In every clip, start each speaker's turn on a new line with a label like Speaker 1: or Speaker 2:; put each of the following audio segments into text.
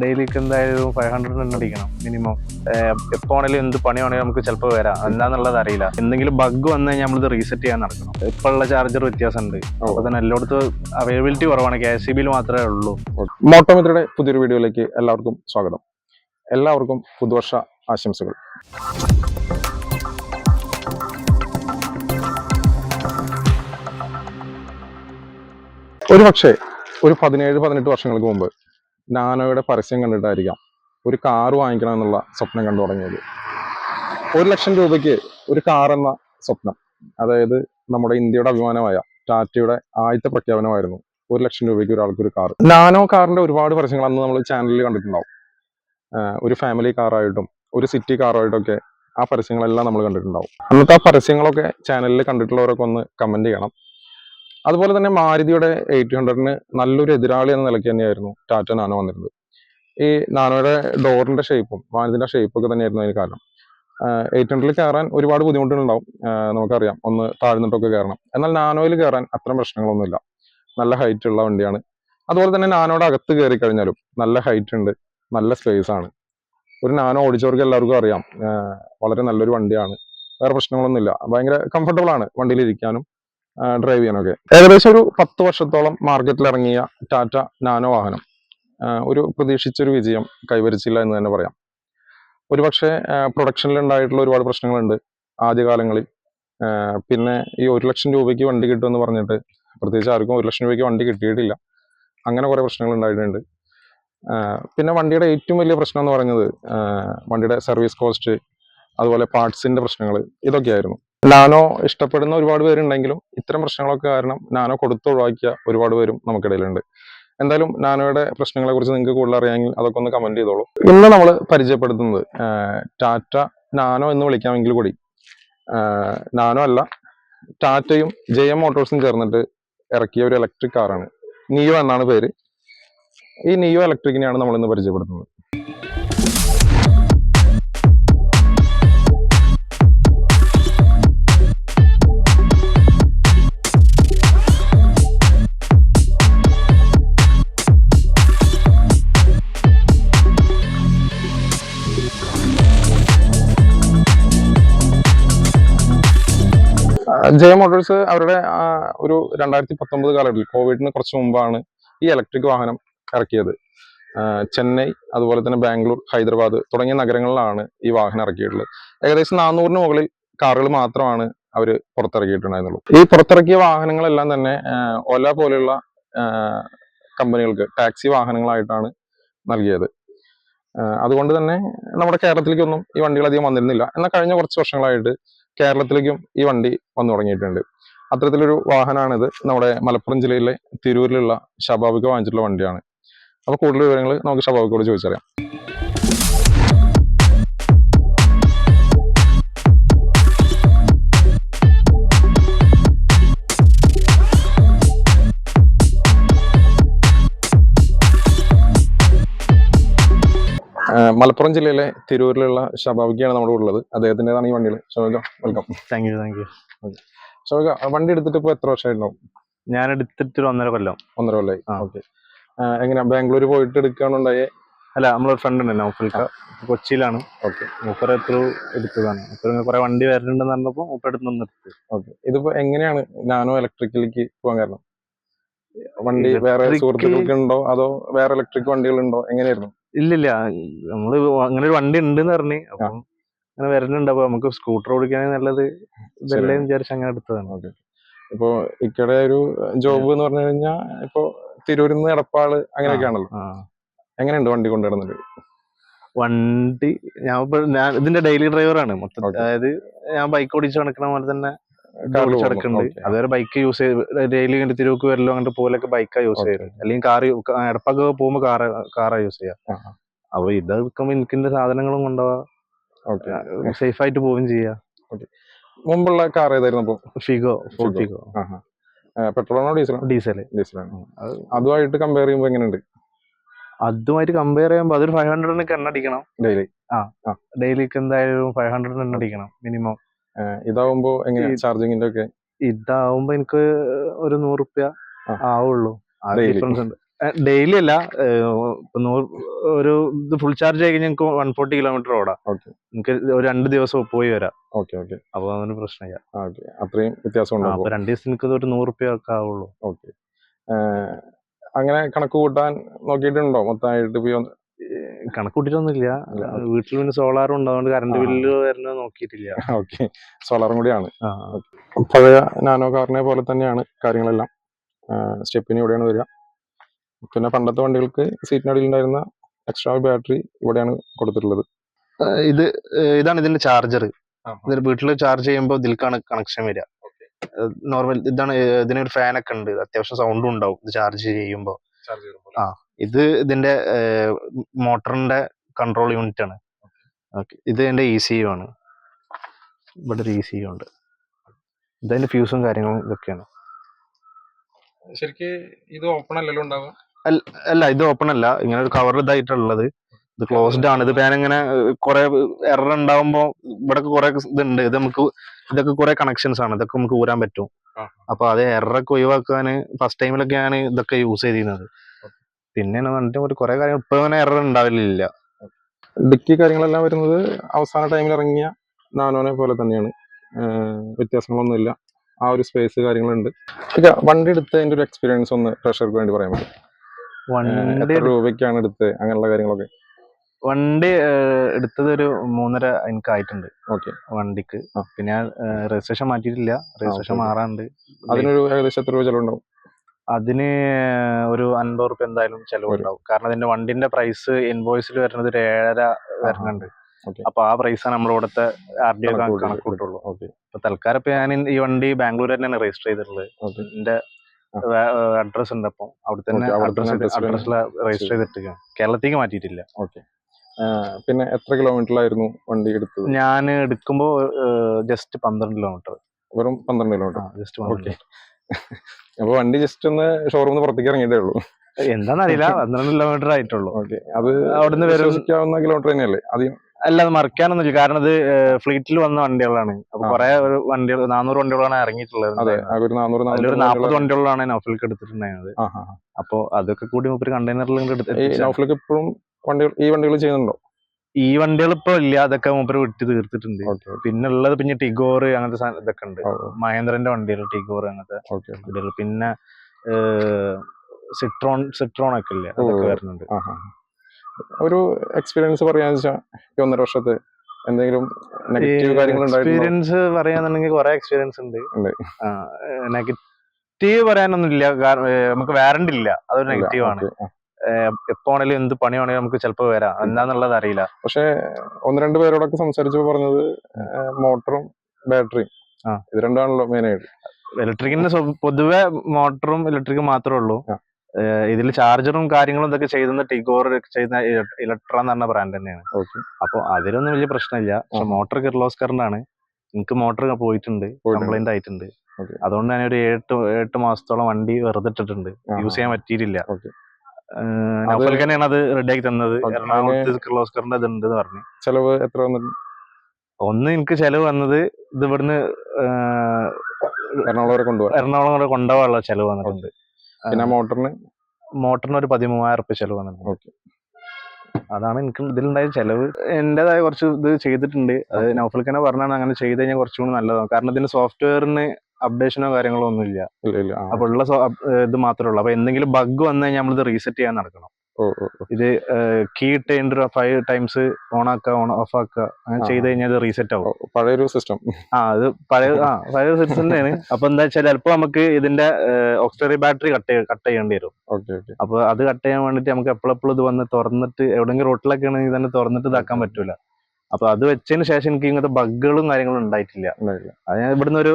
Speaker 1: ഡെയിലിക്ക് എന്തായാലും five hundred തന്നെ അടിക്കണം മിനിമം എപ്പോ ആണെങ്കിലും എന്ത് പണിയാണെങ്കിലും നമുക്ക് ചിലപ്പോൾ വരാം. എന്താന്നുള്ളത് അറിയില്ല. എന്തെങ്കിലും ബഗ് വന്നു കഴിഞ്ഞാൽ നമ്മളിത് റീസെറ്റ് ചെയ്യാൻ നടക്കണം. ഇപ്പോഴുള്ള ചാർജർ വ്യത്യാസമുണ്ട് അപ്പൊ തന്നെ എല്ലായിടത്തും അവൈലബിലിറ്റി കുറവാണ്. കെ എസ് സി ബിയിൽ മാത്രമേ ഉള്ളൂ.
Speaker 2: മോട്ടോമിത്രയുടെ പുതിയൊരു വീഡിയോയിലേക്ക് എല്ലാവർക്കും സ്വാഗതം. എല്ലാവർക്കും പുതുവർഷ ആശംസകൾ. ഒരു പക്ഷേ ഒരു പതിനേഴ് പതിനെട്ട് വർഷങ്ങൾക്ക് മുമ്പ് നാനോയുടെ പരസ്യം കണ്ടിട്ടായിരിക്കാം ഒരു കാർ വാങ്ങിക്കണം എന്നുള്ള സ്വപ്നം കണ്ടു തുടങ്ങിയത്. ഒരു ലക്ഷം രൂപയ്ക്ക് ഒരു കാർ എന്ന സ്വപ്നം. അതായത് നമ്മുടെ ഇന്ത്യയുടെ അഭിമാനമായ ടാറ്റയുടെ ആദ്യത്തെ പ്രഖ്യാപനമായിരുന്നു ഒരു ലക്ഷം രൂപയ്ക്ക് ഒരാൾക്ക് ഒരു കാർ. നാനോ കാറിന്റെ ഒരുപാട് പരസ്യങ്ങൾ അന്ന് നമ്മൾ ചാനലിൽ കണ്ടിട്ടുണ്ടാവും. ഒരു ഫാമിലി കാറായിട്ടും ഒരു സിറ്റി കാറായിട്ടും ഒക്കെ ആ പരസ്യങ്ങളെല്ലാം നമ്മൾ കണ്ടിട്ടുണ്ടാവും. അന്നത്തെ ആ പരസ്യങ്ങളൊക്കെ ചാനലിൽ കണ്ടിട്ടുള്ളവരൊക്കെ ഒന്ന് കമന്റ് ചെയ്യണം. അതുപോലെ തന്നെ മാരുതിയുടെ എയ്റ്റ് ഹൺഡ്രഡിന് നല്ലൊരു എതിരാളി എന്ന നിലയ്ക്ക് തന്നെയായിരുന്നു ടാറ്റ നാനോ വന്നിരുന്നത്. ഈ നാനോയുടെ ഡോറിന്റെ ഷേപ്പും മാരുതിന്റെ ഷേപ്പ് ഒക്കെ തന്നെയായിരുന്നു അതിന് കാരണം. എയ്റ്റ് ഹൺഡ്രഡിൽ കയറാൻ ഒരുപാട് ബുദ്ധിമുട്ടുകളുണ്ടാവും നമുക്കറിയാം. ഒന്ന് താഴ്ന്നിട്ടൊക്കെ കയറണം. എന്നാൽ നാനോയിൽ കയറാൻ അത്തരം പ്രശ്നങ്ങളൊന്നുമില്ല. നല്ല ഹൈറ്റ് ഉള്ള വണ്ടിയാണ്. അതുപോലെ തന്നെ നാനോയുടെ അകത്ത് കയറി കഴിഞ്ഞാലും നല്ല ഹൈറ്റ് ഉണ്ട് നല്ല സ്പേസ് ആണ്. ഒരു നാനോ ഓടിച്ചവർക്ക് എല്ലാവർക്കും അറിയാം വളരെ നല്ലൊരു വണ്ടിയാണ്. വേറെ പ്രശ്നങ്ങളൊന്നുമില്ല. ഭയങ്കര കംഫർട്ടബിൾ ആണ് വണ്ടിയിൽ ഇരിക്കാനും. ഡ്രൈവ് ചെയ്യാനൊക്കെ ഏകദേശം ഒരു പത്ത് വർഷത്തോളം മാർക്കറ്റിൽ ഇറങ്ങിയ ടാറ്റ നാനോ വാഹനം. ഒരു പ്രതീക്ഷിച്ചൊരു വിജയം കൈവരിച്ചില്ല എന്ന് തന്നെ പറയാം. ഒരുപക്ഷെ പ്രൊഡക്ഷനിൽ ഉണ്ടായിട്ടുള്ള ഒരുപാട് പ്രശ്നങ്ങളുണ്ട് ആദ്യകാലങ്ങളിൽ. പിന്നെ ഈ ഒരു ലക്ഷം രൂപയ്ക്ക് വണ്ടി കിട്ടുമെന്ന് പറഞ്ഞിട്ട് പ്രത്യേകിച്ച് ആർക്കും ഒരു ലക്ഷം രൂപയ്ക്ക് വണ്ടി കിട്ടിയിട്ടില്ല. അങ്ങനെ കുറേ പ്രശ്നങ്ങൾ ഉണ്ടായിട്ടുണ്ട്. പിന്നെ വണ്ടിയുടെ ഏറ്റവും വലിയ പ്രശ്നം എന്ന് പറയുന്നത് വണ്ടിയുടെ സർവീസ് കോസ്റ്റ് അതുപോലെ പാർട്സിന്റെ പ്രശ്നങ്ങൾ ഇതൊക്കെയായിരുന്നു. നാനോ ഇഷ്ടപ്പെടുന്ന ഒരുപാട് പേരുണ്ടെങ്കിലും ഇത്തരം പ്രശ്നങ്ങളൊക്കെ കാരണം നാനോ കൊടുത്തു ഒഴിവാക്കിയ ഒരുപാട് പേരും നമുക്കിടയിലുണ്ട്. എന്തായാലും നാനോയുടെ പ്രശ്നങ്ങളെ കുറിച്ച് നിങ്ങൾക്ക് കൂടുതൽ അറിയാമെങ്കിൽ അതൊക്കെ ഒന്ന് കമന്റ് ചെയ്തോളൂ. ഇന്ന് നമ്മൾ പരിചയപ്പെടുത്തുന്നത് ടാറ്റ നാനോ എന്ന് വിളിക്കാമെങ്കിൽ കൂടി. നാനോ അല്ല ടാറ്റയും ജെ എം മോട്ടോഴ്സും ചേർന്നിട്ട് ഇറക്കിയ ഒരു ഇലക്ട്രിക് കാറാണ് നിയോ എന്നാണ് പേര്. ഈ നിയോ ഇലക്ട്രിക്കിനെയാണ് നമ്മൾ ഇന്ന് പരിചയപ്പെടുത്തുന്നത്. ജയ മോട്ടോഴ്സ് അവരുടെ ഒരു രണ്ടായിരത്തി പത്തൊമ്പത് കാലഘട്ടത്തിൽ കോവിഡിന് കുറച്ച് മുമ്പാണ് ഈ ഇലക്ട്രിക് വാഹനം ഇറക്കിയത്. ചെന്നൈ അതുപോലെ തന്നെ ബാംഗ്ലൂർ ഹൈദരാബാദ് തുടങ്ങിയ നഗരങ്ങളിലാണ് ഈ വാഹനം ഇറക്കിയിട്ടുള്ളത്. ഏകദേശം നാനൂറിന് മുകളിൽ കാറുകൾ മാത്രമാണ് അവർ പുറത്തിറക്കിയിട്ടുണ്ടായിരുന്നുള്ളൂ. ഈ പുറത്തിറക്കിയ വാഹനങ്ങളെല്ലാം തന്നെ ഒല പോലെയുള്ള കമ്പനികൾക്ക് ടാക്സി വാഹനങ്ങളായിട്ടാണ് നൽകിയത്. അതുകൊണ്ട് തന്നെ നമ്മുടെ കേരളത്തിലേക്കൊന്നും ഈ വണ്ടികൾ അധികം വന്നിരുന്നില്ല. എന്നാൽ കഴിഞ്ഞ കുറച്ച് വർഷങ്ങളായിട്ട് കേരളത്തിലേക്കും ഈ വണ്ടി വന്നു തുടങ്ങിയിട്ടുണ്ട്. അത്തരത്തിലൊരു വാഹനമാണിത് നമ്മുടെ മലപ്പുറം ജില്ലയിലെ തിരൂരിലുള്ള ഷബാബിക്ക് വാങ്ങിച്ചിട്ടുള്ള വണ്ടിയാണ്. അപ്പോൾ കൂടുതൽ വിവരങ്ങൾ നമുക്ക് ഷബാബിക്കോട് ചോദിച്ചറിയാം. മലപ്പുറം ജില്ലയിലെ തിരൂരിലുള്ള ഷബാബിക്കാണ് നമ്മുടെ ഉള്ളത്. അദ്ദേഹത്തിന്റെതാണ് ഈ വണ്ടിയിൽ Shobhika welcome
Speaker 1: thank you thank you
Speaker 2: Shobhika വണ്ടി എടുത്തിട്ട് ഇപ്പോൾ എത്ര വർഷമായിട്ടുണ്ടാവും?
Speaker 1: ഞാൻ എടുത്തിട്ട് ഒന്നര കൊല്ലം.
Speaker 2: ഒന്നര കൊല്ലം
Speaker 1: ആ.
Speaker 2: ഓക്കെ എങ്ങനെയാ? ബാംഗ്ലൂർ പോയിട്ട് എടുക്കുകയാണുണ്ടായേ
Speaker 1: അല്ല നമ്മളൊരു ഫ്രണ്ട് ഉണ്ട് നൗഫൽക്ക കൊച്ചിയിലാണ്.
Speaker 2: ഓക്കെ
Speaker 1: മൂപ്പർ എത്ര എടുത്തതാണ്. മൂപ്പർ കുറെ വണ്ടി വരുന്നുണ്ടെന്ന് പറഞ്ഞപ്പോൾ മൂപ്പർ എടുത്ത് നിന്ന് എടുത്ത്
Speaker 2: ഓക്കെ ഇതിപ്പോ എങ്ങനെയാണ് നാനോ ഇലക്ട്രിക്കലിലേക്ക് പോകാൻ കാരണം? വണ്ടി വേറെ സുഹൃത്തുക്കൾക്ക് ഉണ്ടോ അതോ വേറെ ഇലക്ട്രിക് വണ്ടികൾ ഉണ്ടോ എങ്ങനെയായിരുന്നു?
Speaker 1: ഇല്ലില്ല. നമ്മൾ അങ്ങനെ ഒരു വണ്ടി ഉണ്ടെന്ന് പറഞ്ഞു. അപ്പം അങ്ങനെ വരുന്നുണ്ട് അപ്പൊ നമുക്ക് സ്കൂട്ടർ ഓടിക്കാൻ നല്ലത്. ഇതല്ലേ വിചാരിച്ച് അങ്ങനെ എടുത്തതാണ്.
Speaker 2: ഓക്കെ. ഇപ്പോ ഇക്കടെ ഒരു ജോബ് എന്ന് പറഞ്ഞു കഴിഞ്ഞാൽ ഇപ്പോ തിരൂരിൽ നിന്ന് എടപ്പാൾ അങ്ങനെയൊക്കെയാണല്ലോ
Speaker 1: ആണല്ലോ.
Speaker 2: എങ്ങനെയുണ്ട് വണ്ടി കൊണ്ടുവരുന്നത്?
Speaker 1: വണ്ടി ഞാൻ ഇപ്പൊ ഞാൻ ഇതിന്റെ ഡെയിലി ഡ്രൈവറാണ് മൊത്തം അതായത് ഞാൻ ബൈക്ക് ഓടിച്ച് നടക്കണ പോലെ തന്നെ അതുവരെ ബൈക്ക് യൂസ് ചെയ്ത് ഡെയിലി ഇങ്ങനെ തിരുവക്ക് വരലോ അങ്ങനത്തെ പോലൊക്കെ ബൈക്കാ യൂസ്. ചെയ്യുന്നത്. അല്ലെങ്കിൽ കാർ എടപ്പൊക്കെ പോകുമ്പോ കാർ കാറാ യൂസ് ചെയ്യാം. അപ്പൊ ഇത് എടുക്കുമ്പോ എനിക്കിന്റെ സാധനങ്ങളും കൊണ്ടുപോവാ. സേഫ് ആയിട്ട് പോവുകയും ചെയ്യാം.
Speaker 2: മുമ്പുള്ള കാർ ഏതായിരുന്നു അപ്പൊ
Speaker 1: ഫിഗോ ഫോർ. ഫിഗോ.
Speaker 2: പെട്രോളാണോ ഡീസലാണോ
Speaker 1: ഡീസൽ
Speaker 2: ഡീസലാണ് അതുമായിട്ട് കമ്പയർ ചെയ്യുമ്പോൾ എങ്ങനെയുണ്ട്?
Speaker 1: അതുമായിട്ട് കമ്പയർ ചെയ്യുമ്പോൾ അതൊരു ഫൈവ് ഹൺഡ്രഡിനൊക്കെ എണ്ണ അടിക്കണം.
Speaker 2: ഡെയിലി ആ.
Speaker 1: ഡെയിലിക്ക് എന്തായാലും ഫൈവ് ഹൺഡ്രഡിന് എണ്ണ അടിക്കണം മിനിമം
Speaker 2: ഇതാവുമ്പോ എങ്ങനെയാ ചാർജിങ്ങിന്റെ ഒക്കെ
Speaker 1: ഇതാവുമ്പോ എനിക്ക് ഒരു നൂറ് റുപ്യ. ആവുള്ളൂ. ആ ഡിഫറൻസ് ഉണ്ട്. ഡെയിലി അല്ല ഒരു ഇത് ഫുൾ ചാർജ് ആയി കഴിഞ്ഞാൽ ഞങ്ങൾക്ക് വൺ ഫോർട്ടി കിലോമീറ്റർ ഓടാം.
Speaker 2: ഓക്കെ.
Speaker 1: നമുക്ക് ഒരു രണ്ട് ദിവസം പോയി വരാം.
Speaker 2: Okay okay.
Speaker 1: അപ്പൊ അതൊരു പ്രശ്നമില്ല.
Speaker 2: അത്രയും വ്യത്യാസം
Speaker 1: അപ്പൊ രണ്ട് ദിവസം എനിക്ക് ഒരു നൂറ് റുപ്യ ഒക്കെ ആവുള്ളൂ.
Speaker 2: ഓക്കെ. അങ്ങനെ കണക്ക് കൂട്ടാൻ നോക്കിയിട്ടുണ്ടോ? മൊത്തമായിട്ട് ഇപ്പൊ ഈ ഒന്ന്
Speaker 1: ഏഹ് കണക്ക് വീട്ടിൽ പിന്നെ സോളാറും ഉണ്ടാവുകൊണ്ട് കറണ്ട് ബില്ല് വരുന്നത് നോക്കിയിട്ടില്ല.
Speaker 2: ഓക്കെ. സോളാറും കൂടിയാണ്. പഴയ നാനോ കാറിനെ പോലെ തന്നെയാണ് കാര്യങ്ങളെല്ലാം. സ്റ്റെപ്പിന് ഇവിടെയാണ് വരിക. പിന്നെ പണ്ടത്തെ വണ്ടികൾക്ക് സീറ്റിനടിയിൽ ഉണ്ടായിരുന്ന എക്സ്ട്രാ ബാറ്ററി ഇവിടെയാണ് കൊടുത്തിട്ടുള്ളത്.
Speaker 1: ഇത് ഇതാണ് ഇതിന്റെ ചാർജർ ഇതിന് വീട്ടിൽ ചാർജ് ചെയ്യുമ്പോൾ ഇതിൽക്കാണ് കണക്ഷൻ വരിക. നോർമൽ ഇതാണ് ഇതിനൊരു ഫാനൊക്കെ ഉണ്ട്. അത്യാവശ്യം സൗണ്ടും ഉണ്ടാവും. ഇത് ചാർജ് ചെയ്യുമ്പോൾ. ആ. ഇത് ഇതിന്റെ മോട്ടറിന്റെ കൺട്രോൾ യൂണിറ്റ് ആണ്. ഓക്കെ. ഇത് എന്റെ ഇ സി യു ആണ്. ഇവിടെ ഒരു ഇ സി യു ഉണ്ട്. ഇതിന്റെ ഫ്യൂസും കാര്യങ്ങളും ഇതൊക്കെയാണ്.
Speaker 2: ശരിക്ക് ഇത് ഓപ്പൺ അല്ലല്ലോ ഉണ്ടാവുക?
Speaker 1: അല്ല ഇത് ഓപ്പൺ അല്ല. ഇങ്ങനെ ഒരു കവർ ഇതായിട്ടുള്ളത് ഇത് ക്ലോസ്ഡ് ആണ്. ഇത് ഞാൻ ഇങ്ങനെ കുറെ എറർ ഉണ്ടാവുമ്പോ ഇവിടെ കുറെ ഇതുണ്ട്. ഇത് നമുക്ക് ഇതൊക്കെ കുറെ കണക്ഷൻസ് ആണ്. ഇതൊക്കെ നമുക്ക് ഊരാൻ പറ്റും. അപ്പൊ അത് എററൊക്കെ ഒഴിവാക്കാൻ ഫസ്റ്റ് ടൈമിലൊക്കെ ഞാൻ ഇതൊക്കെ യൂസ് ചെയ്തിരുന്നത്. പിന്നെ പറഞ്ഞിട്ട് ഒരു കുറെ കാര്യങ്ങൾ. ഇപ്പൊ അങ്ങനെ എറർ ഉണ്ടാവില്ല
Speaker 2: ഡിക്കി കാര്യങ്ങളെല്ലാം വരുന്നത് അവസാന ടൈമിൽ ഇറങ്ങിയ നാനോനെ പോലെ തന്നെയാണ്. വ്യത്യാസങ്ങളൊന്നുമില്ല. ആ ഒരു സ്പേസ് കാര്യങ്ങളുണ്ട്. വണ്ടി വണ്ടി എടുത്തതിന്റെ ഒരു എക്സ്പീരിയൻസ് ഒന്ന് പ്രഷർക്ക് വേണ്ടി പറയാൻ പറ്റും.
Speaker 1: വണ്ടി
Speaker 2: എത്ര രൂപയ്ക്കാണ് എടുത്ത് അങ്ങനെയുള്ള കാര്യങ്ങളൊക്കെ?
Speaker 1: വണ്ടി എടുത്തത് ഒരു മൂന്നര എനിക്ക് ആയിട്ടുണ്ട്.
Speaker 2: ഓക്കെ.
Speaker 1: വണ്ടിക്ക്. പിന്നെ രജിസ്ട്രേഷൻ മാറ്റിയിട്ടില്ല. രജിസ്ട്രേഷൻ. മാറാണ്ട്.
Speaker 2: അതിനൊരു ഏകദേശം എത്ര രൂപ ചെലവുണ്ടാവും?
Speaker 1: അതിന് ഒരു അൻപത് റുപ്യ എന്തായാലും ചെലവുണ്ടാവും. കാരണം അതിന്റെ വണ്ടിന്റെ പ്രൈസ് ഇൻവോയ്സിൽ വരുന്നത് ഒരു ഏഴര വരുന്നുണ്ട്. അപ്പൊ ആ പ്രൈസാണ് നമ്മുടെ ഇവിടുത്തെ ആർ ഡി
Speaker 2: കണക്ക് കൂട്ടി
Speaker 1: കണക്കൂട്ടുള്ളൂ അപ്പൊ തൽക്കാലം ഇപ്പൊ ഞാൻ ഈ വണ്ടി ബാംഗ്ലൂർ തന്നെയാണ് രജിസ്റ്റർ ചെയ്തിട്ടുള്ളത്. എന്റെ അഡ്രസ് ഉണ്ട് അപ്പം അവിടെ തന്നെ അഡ്രസ് അഡ്രസ്സിൽ രജിസ്റ്റർ ചെയ്തിട്ട് കേരളത്തേക്ക് മാറ്റിയിട്ടില്ല.
Speaker 2: ഓക്കെ. പിന്നെ എത്ര കിലോമീറ്ററിലായിരുന്നു വണ്ടി എടുത്തത്?
Speaker 1: ഞാൻ എടുക്കുമ്പോ ജസ്റ്റ് പന്ത്രണ്ട് കിലോമീറ്റർ
Speaker 2: വെറും പന്ത്രണ്ട് കിലോമീറ്റർ
Speaker 1: ജസ്റ്റ്
Speaker 2: ഓക്കെ. അപ്പൊ വണ്ടി ജസ്റ്റ് ഒന്ന് ഷോറൂമിൽ നിന്ന് പുറത്തേക്ക് ഇറങ്ങിയതേ ഉള്ളൂ.
Speaker 1: എന്താന്നറിയില്ല പന്ത്രണ്ട് കിലോമീറ്റർ ആയിട്ടുള്ളൂ.
Speaker 2: അത്
Speaker 1: അവിടുന്ന്
Speaker 2: വിശ്വസിക്കാവുന്ന കിലോമീറ്റർ തന്നെയല്ലേ? അധികം
Speaker 1: അല്ല അത് മറിക്കാനൊന്നുമില്ല കാരണം ഇത് ഫ്ലീറ്റിൽ വന്ന വണ്ടികളാണ്. അപ്പൊ. കുറെ ഒരു വണ്ടികൾ നാനൂറ് വണ്ടികളാണ് ഇറങ്ങിയിട്ടുള്ളത്.
Speaker 2: ഒരു
Speaker 1: നാൽപ്പത് വണ്ടികളാണ്. നൗഫിലേക്ക് എടുത്തിട്ടുണ്ടായിരുന്നത്. അപ്പൊ അതൊക്കെ കൂടി ഒരു കണ്ടെയ്നറിൽ
Speaker 2: ഈ
Speaker 1: എടുത്ത്
Speaker 2: നൗഫിലൊക്കെ ഇപ്പോഴും വണ്ടികൾ ഈ വണ്ടികൾ ചെയ്യുന്നുണ്ടോ?
Speaker 1: ഈ വണ്ടികൾ ഇപ്പൊ ഇല്ല. അതൊക്കെ മൂപ്പര് വിട്ട് തീർത്തിട്ടുണ്ട്. പിന്നെ ഉള്ളത് പിന്നെ ടിഗോർ അങ്ങനത്തെ ഇതൊക്കെ ഉണ്ട്. മഹേന്ദ്രന്റെ വണ്ടികൾ ടിഗോർ അങ്ങനത്തെ വണ്ടികൾ പിന്നെ സിട്രോൺ സിട്രോൺ ഒക്കെ ഇല്ലേ? അതൊക്കെ വരുന്നുണ്ട്.
Speaker 2: ഒരു എക്സ്പീരിയൻസ് പറയാന്ന് വെച്ചാൽ ഒന്നര വർഷത്തെ എന്തെങ്കിലും നെഗറ്റീവ് കാര്യങ്ങൾ
Speaker 1: എക്സ്പീരിയൻസ് പറയാന്നുണ്ടെങ്കിൽ കുറെ എക്സ്പീരിയൻസ് ഉണ്ട്. നെഗറ്റീവ് പറയാനൊന്നുമില്ല. ഇല്ല നമുക്ക് വാറണ്ടി ഇല്ല. അതൊരു നെഗറ്റീവ് ആണ്.
Speaker 2: ഓക്കേ, ആ.
Speaker 1: എപ്പോ ആണെങ്കിലും എന്ത് പണിയാണെങ്കിലും നമുക്ക് ചിലപ്പോൾ വരാം. എന്താന്നുള്ളത് അറിയില്ല.
Speaker 2: പക്ഷെ ഒന്ന് രണ്ട് പേരോടൊക്കെ സംസാരിച്ചപ്പോ പറഞ്ഞത് മോട്ടറും ബാറ്ററിയും.
Speaker 1: ആ.
Speaker 2: ഇത് രണ്ടാണല്ലോ മെയിൻ ആയിട്ട്.
Speaker 1: ഇലക്ട്രിക്കിന് പൊതുവെ മോട്ടറും ഇലക്ട്രിക്കും മാത്രമേ ഉള്ളൂ. ഇതിൽ ചാർജറും കാര്യങ്ങളും ഇതൊക്കെ ചെയ്തെന്ന് ടിഗോർ ചെയ്യുന്ന ഇലക്ട്ര എന്ന് പറഞ്ഞ ബ്രാൻഡ് തന്നെയാണ്.
Speaker 2: ഓക്കെ.
Speaker 1: അപ്പൊ അതിലൊന്നും വലിയ പ്രശ്നമില്ല. പക്ഷെ മോട്ടർ കിർലോസ്കറിന്റെ ആണ് എനിക്ക് മോട്ടർ പോയിട്ടുണ്ട്. കംപ്ലൈന്റ് ആയിട്ടുണ്ട്. അതുകൊണ്ട് ഞാൻ ഒരു ഏഴ് എട്ട് മാസത്തോളം വണ്ടി വെറുതെ ഇട്ടിട്ടുണ്ട്. യൂസ് ചെയ്യാൻ പറ്റിയിട്ടില്ല. അത് തന്നത്. എറണാകുളത്ത് കിർലോസ്കറിന്റെ പറഞ്ഞു.
Speaker 2: ചെലവ് എത്ര
Speaker 1: ഒന്ന് എനിക്ക് ചെലവ് വന്നത് ഇത് ഇവിടുന്ന്
Speaker 2: എറണാകുളം വരെ കൊണ്ടുപോകാൻ.
Speaker 1: എറണാകുളം വരെ കൊണ്ടുപോകാനുള്ള ചെലവ് വന്നിട്ടുണ്ട്.
Speaker 2: പിന്നെ മോട്ടറിന്?
Speaker 1: മോട്ടറിന് ഒരു പതിമൂവായിരം റുപ്യ ചെലവ് വന്നിട്ടുണ്ട്.
Speaker 2: ഓക്കെ.
Speaker 1: അതാണ് എനിക്ക് ഇതിലുണ്ടായ ചെലവ്. എന്റേതായ കുറച്ച് ഇത് ചെയ്തിട്ടുണ്ട്. അത് നൗഫൽക്ക് തന്നെ പറഞ്ഞാണ് അങ്ങനെ ചെയ്ത് കഴിഞ്ഞാൽ കുറച്ചുകൂടി നല്ലതാണ് കാരണം ഇതിന് സോഫ്റ്റ്വെയറിന് അപ്ഡേഷനോ കാര്യങ്ങളോ ഒന്നും ഇല്ല. അപ്പൊ ഉള്ള ഇത് മാത്രമേ ഉള്ളൂ. അപ്പൊ എന്തെങ്കിലും ബഗ് വന്നു കഴിഞ്ഞാൽ നമ്മളിത് റീസെറ്റ് ചെയ്യാൻ നടക്കണം. ഇത് കീ ഇട്ട് ഫൈവ് ടൈംസ് ഓൺ ആക്കുക ഓൺ ഓഫ് ആക്കുക അങ്ങനെ. ചെയ്ത് കഴിഞ്ഞാൽ ഇത് റീസെറ്റ് ആവും.
Speaker 2: പഴയൊരു സിസ്റ്റം
Speaker 1: ആ അത് പഴയ ആ പഴയ സിസ്റ്റം തന്നെയാണ്. അപ്പൊ എന്താ വെച്ചാൽ ചിലപ്പോ നമുക്ക് ഇതിന്റെ ഓക്സിലറി ബാറ്ററി കട്ട് കട്ട് ചെയ്യേണ്ടി വരും. അപ്പൊ അത് കട്ട് ചെയ്യാൻ വേണ്ടിട്ട് നമുക്ക് എപ്പോഴെപ്പോഴും ഇത് വന്ന് തുറന്നിട്ട് എവിടെയെങ്കിലും റോട്ടിലൊക്കെ ആണെങ്കിൽ തന്നെ തുറന്നിട്ട് ഇതാക്കാൻ പറ്റൂല. അപ്പൊ അത് വെച്ചതിന് ശേഷം എനിക്ക് ഇങ്ങനത്തെ ബഗ്ഗുകളും കാര്യങ്ങളും ഉണ്ടായിട്ടില്ല അത് ഞാൻ ഇവിടുന്ന് ഒരു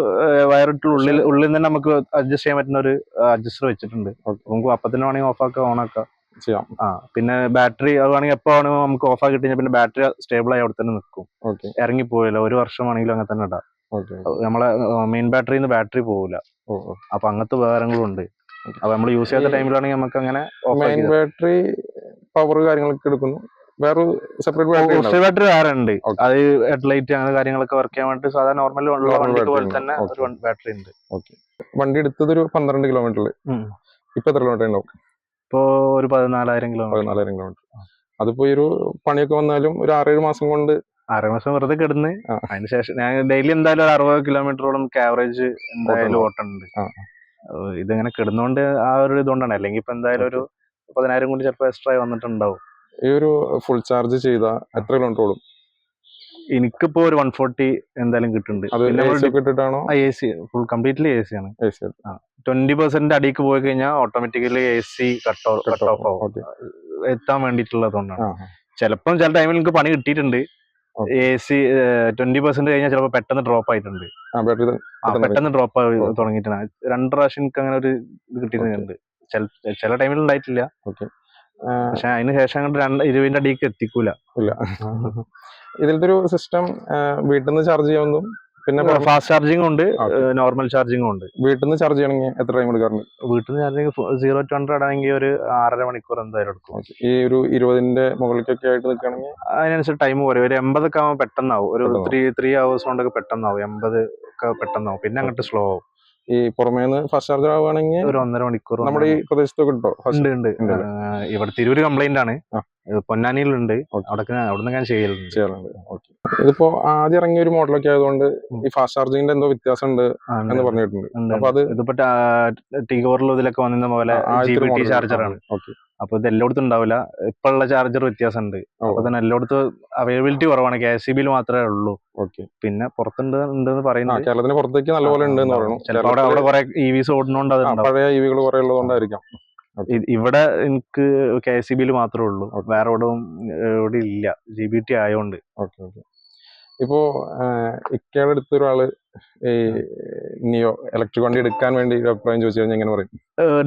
Speaker 1: വയറിട്ട് ഉള്ളിൽ ഉള്ളിൽ തന്നെ നമുക്ക് അഡ്ജസ്റ്റ് ചെയ്യാൻ പറ്റുന്ന ഒരു അഡ്ജസ്റ്റർ വെച്ചിട്ടുണ്ട്. നമുക്ക് അപ്പൊ തന്നെ വേണമെങ്കിൽ ഓഫ് ആക്കാം ഓൺ ആക്കാം.
Speaker 2: ചെയ്യാം.
Speaker 1: ആ പിന്നെ ബാറ്ററി അത് വേണമെങ്കിൽ എപ്പോ വേണമെങ്കിൽ നമുക്ക് ഓഫ് ആക്കി കഴിഞ്ഞാൽ പിന്നെ ബാറ്ററി സ്റ്റേബിൾ ആയി അവിടെ തന്നെ നിൽക്കും
Speaker 2: ഇറങ്ങി
Speaker 1: ഇറങ്ങിപ്പോയില്ല ഒരു വർഷം വേണമെങ്കിലും അങ്ങനെ തന്നെ ഇടാം.
Speaker 2: ഓക്കെ
Speaker 1: നമ്മളെ മെയിൻ ബാറ്ററിയിൽ നിന്ന് ബാറ്ററി
Speaker 2: ഓ
Speaker 1: അപ്പൊ അങ്ങനത്തെ ഉപകാരങ്ങളും ഉണ്ട്. അപ്പൊ നമ്മൾ യൂസ് ചെയ്യാത്ത ടൈമിലാണെങ്കിൽ നമുക്ക് അങ്ങനെ
Speaker 2: മെയിൻ ബാറ്ററി പവർ കാര്യങ്ങളൊക്കെ എടുക്കുന്നു. വേറെ സെപ്പറേറ്റ് ബാറ്ററി
Speaker 1: വേറെ ഉണ്ട്. അത് ഹെഡ്ലൈറ്റ് അങ്ങനെ കാര്യങ്ങളൊക്കെ വർക്ക് ചെയ്യാൻ വേണ്ടി സാധാരണ നോർമൽ ഉള്ള വണ്ടിക്ക് പോലെ തന്നെ. ഒരു ബാറ്ററി ഉണ്ട്.
Speaker 2: വണ്ടി എടുത്തത് ഒരു പന്ത്രണ്ട് കിലോമീറ്ററിൽ ഇപ്പൊ എത്ര കിലോമീറ്റർ ഉണ്ടാവും?
Speaker 1: ഇപ്പോ ഒരു പതിനാലായിരം കിലോമീറ്റർ
Speaker 2: പതിനാലായിരം കിലോമീറ്റർ അതിപ്പോ ഒരു പണിയൊക്കെ വന്നാലും ഒരു ആറേഴ് മാസം കൊണ്ട്
Speaker 1: ആറ് മാസം വെറുതെ കിടന്ന്. അതിനുശേഷം ഞാൻ ഡെയിലി എന്തായാലും ഒരു അറുപത് കിലോമീറ്ററോളം ആവറേജ് എന്തായാലും ഓട്ടുണ്ട്. ഇതിങ്ങനെ കിടന്നുകൊണ്ട് ആ ഒരു ഇതുകൊണ്ടാണ്. അല്ലെങ്കിൽ ഇപ്പൊ എന്തായാലും ഒരു പതിനായിരം കൊണ്ട് ചിലപ്പോൾ എക്സ്ട്രാ വന്നിട്ടുണ്ടാവും.
Speaker 2: ഈ ഒരു ഫുൾ ചാർജ് ചെയ്ത എത്ര കിലോമീറ്റർ ഓടും
Speaker 1: എനിക്കിപ്പോ ഒരു വൺ ഫോർട്ടി എന്തായാലും കിട്ടുന്നുണ്ട്. A C full completely A C ആണ്. ട്വന്റി പെർസെന്റ് അടിക്ക് പോയി കഴിഞ്ഞാൽ automatically A C cut cut off ആവും. എത്താൻ വേണ്ടിയിട്ടുള്ളതുകൊണ്ടാണ് ചിലപ്പം ചില ടൈമിൽ എനിക്ക് പണി കിട്ടിയിട്ടുണ്ട്. എ സി ട്വന്റി പെർസെന്റ് കഴിഞ്ഞാൽ ചിലപ്പോൾ പെട്ടെന്ന് ഡ്രോപ്പ് ആയിട്ടുണ്ട്.
Speaker 2: പെട്ടെന്ന്
Speaker 1: ഡ്രോപ്പ് ആയി. തുടങ്ങിയിട്ടാണ്. രണ്ട് പ്രാവശ്യം എനിക്ക് അങ്ങനെ ഒരു ഇത് കിട്ടിയിട്ടുണ്ട്. ചില- ചില ടൈമിൽ ഉണ്ടായിട്ടില്ല. പക്ഷെ അതിന് ശേഷം അങ്ങോട്ട് രണ്ട് ഇരുപതിന്റെ അടിക്ക് എത്തിക്കൂല.
Speaker 2: ഇല്ല. ഇതിലത്തെ ഒരു സിസ്റ്റം വീട്ടിൽ നിന്ന് ചാർജ് ചെയ്യാവുന്നതും പിന്നെ
Speaker 1: ഫാസ്റ്റ് ചാർജിങ്ങും ഉണ്ട് നോർമൽ ചാർജിങ്ങും ഉണ്ട്.
Speaker 2: വീട്ടിൽ നിന്ന് ചാർജ് ചെയ്യണമെങ്കിൽ എത്ര ടൈം എടുക്കാറുണ്ട്?
Speaker 1: വീട്ടിൽ നിന്ന് ചാർജിങ് സീറോ ടു ഹൺഡ്രഡ് ആണെങ്കിൽ ഒരു ആറര മണിക്കൂർ എന്തായാലും എടുക്കും.
Speaker 2: ഈ ഒരു ഇരുപതിന്റെ മുകളിലേക്കൊക്കെ ആയിട്ട് നിൽക്കുകയാണെങ്കിൽ?
Speaker 1: അതിനനുസരിച്ച് ടൈം കുറയും ഒരു എൺപതൊക്കെ ആവുമ്പോൾ പെട്ടെന്നാവും. ഒരു. ത്രീ ത്രീ അവേഴ്സ് കൊണ്ടൊക്കെ പെട്ടെന്നാവും. എൺപത് ഒക്കെ പെട്ടെന്നാവും. പിന്നെ അങ്ങോട്ട് സ്ലോ ആവും.
Speaker 2: ഈ പുറമേ നിന്ന് ഫസ്റ്റ് ചാർജർ ആവുകയാണെങ്കിൽ
Speaker 1: ഒരു ഒന്നര മണിക്കൂർ
Speaker 2: നമ്മുടെ ഈ പ്രദേശത്തൊക്കെ
Speaker 1: ഉണ്ടോ? ഉണ്ട് ഉണ്ട്. ഇവിടെ തിരൂര് കംപ്ലൈന്റ് ആണ്. പൊന്നാനിയിലുണ്ട്. അവിടെ അവിടുന്ന് ഞാൻ ചെയ്യലുണ്ട്.
Speaker 2: ചെയ്യാറുണ്ട്. ഓക്കെ. ഇതിപ്പോ ആദ്യം ഇറങ്ങിയ ഒരു മോഡലൊക്കെ ആയതുകൊണ്ട് ഈ ഫാസ്റ്റ് ചാർജിങ്ങിന്റെ എന്തോ വ്യത്യാസം ഉണ്ട്. എന്ന് പറഞ്ഞിട്ടുണ്ട്. അപ്പൊ അത്
Speaker 1: ഇതിപ്പോ ടിഗോറിലും ഇതിലൊക്കെ വന്നിരുന്ന പോലെ ചാർജറാണ്
Speaker 2: ഓക്കെ.
Speaker 1: അപ്പൊ ഇത് എല്ലായിടത്തും ഉണ്ടാവില്ല. ഇപ്പൊ ഉള്ള ചാർജർ വ്യത്യാസം
Speaker 2: ഉണ്ട്
Speaker 1: അപ്പൊ തന്നെ എല്ലായിടത്തും അവൈലബിലിറ്റി കുറവാണ്. കെ എസ് സി ബിയിൽ മാത്രമേ ഉള്ളൂ.
Speaker 2: ഓക്കെ.
Speaker 1: പിന്നെ പുറത്തുണ്ട് ഉണ്ടെന്ന്
Speaker 2: എന്ന്
Speaker 1: പറയുന്നത്
Speaker 2: കേരളത്തിന് പുറത്തേക്ക് നല്ലപോലെ ഉണ്ട് എന്ന്
Speaker 1: പറയുന്നു അവിടെ കുറെ ഇ വിസ് ഓടുന്നോണ്ട്
Speaker 2: പഴയ ഇവികൾ കുറെ ഉള്ളതുകൊണ്ടായിരിക്കാം.
Speaker 1: ഇവിടെ എനിക്ക് കെ എസ് സി ബിയിൽ മാത്രമേ ഉള്ളൂ. വേറെ എവിടെയും ഇവിടെ ഇല്ല. ജി ബി ടി ആയതുകൊണ്ട്
Speaker 2: ഓക്കെ ഓക്കെ. ഇപ്പോ ഇക്കയുടെ അടുത്ത് ഒരാൾ ഈ നിയോ ഇലക്ട്രിക് വണ്ടി എടുക്കാൻ വേണ്ടി അഭിപ്രായം ചോദിച്ചു കഴിഞ്ഞാൽ എങ്ങനെ പറയും?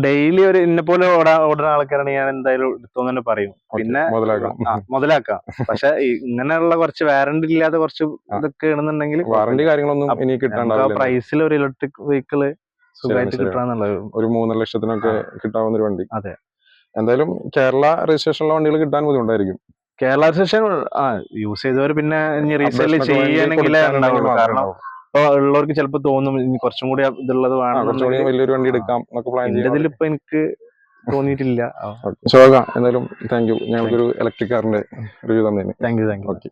Speaker 1: ഡെയിലി ഒരു എന്നെ പോലെ ഓടാ ഓടുന്ന ആൾക്കാരാണ് ഞാൻ എന്തായാലും എടുത്തു തന്നെ പറയും. പിന്നെ
Speaker 2: മുതലാക്കാം.
Speaker 1: പക്ഷെ ഇങ്ങനെയുള്ള കുറച്ച് വാറണ്ടി ഇല്ലാത്ത കുറച്ച്. ഇതൊക്കെ ആണെന്നുണ്ടെങ്കിൽ
Speaker 2: വാറണ്ടി കാര്യങ്ങളൊന്നും ഇനി
Speaker 1: പ്രൈസിൽ ഒരു ഇലക്ട്രിക് വെഹിക്കിൾ സുഖമായിട്ട്
Speaker 2: ശരിയാണ്.
Speaker 1: കിട്ടാന്നുള്ളത്
Speaker 2: ഒരു മൂന്നര ലക്ഷത്തിനൊക്കെ കിട്ടാവുന്ന ഒരു വണ്ടി.
Speaker 1: അതെ.
Speaker 2: എന്തായാലും കേരള രജിസ്ട്രേഷനുള്ള വണ്ടികൾ കിട്ടാൻ ബുദ്ധിമുട്ടായിരിക്കും.
Speaker 1: കേരള രജിസ്ട്രേഷൻ ആ യൂസ് ചെയ്തവർ പിന്നെ ഇനി റീസെയിൽ ചെയ്യണമെങ്കിലേ ഉണ്ടാവുള്ളൂ. കാരണം. ഇപ്പൊ ഉള്ളവർക്ക് ചിലപ്പോൾ തോന്നും ഇനി കുറച്ചും കൂടി ഇതുള്ളത് വേണം
Speaker 2: വലിയൊരു വണ്ടി എടുക്കാം
Speaker 1: ഇതിലിപ്പോ എനിക്ക് തോന്നിയിട്ടില്ല.
Speaker 2: ശോക എന്തായാലും താങ്ക് യു ഞങ്ങൾക്കൊരു ഇലക്ട്രിക് കാറിന്റെ റിവ്യൂ തന്നെ
Speaker 1: thank you thank you
Speaker 2: okay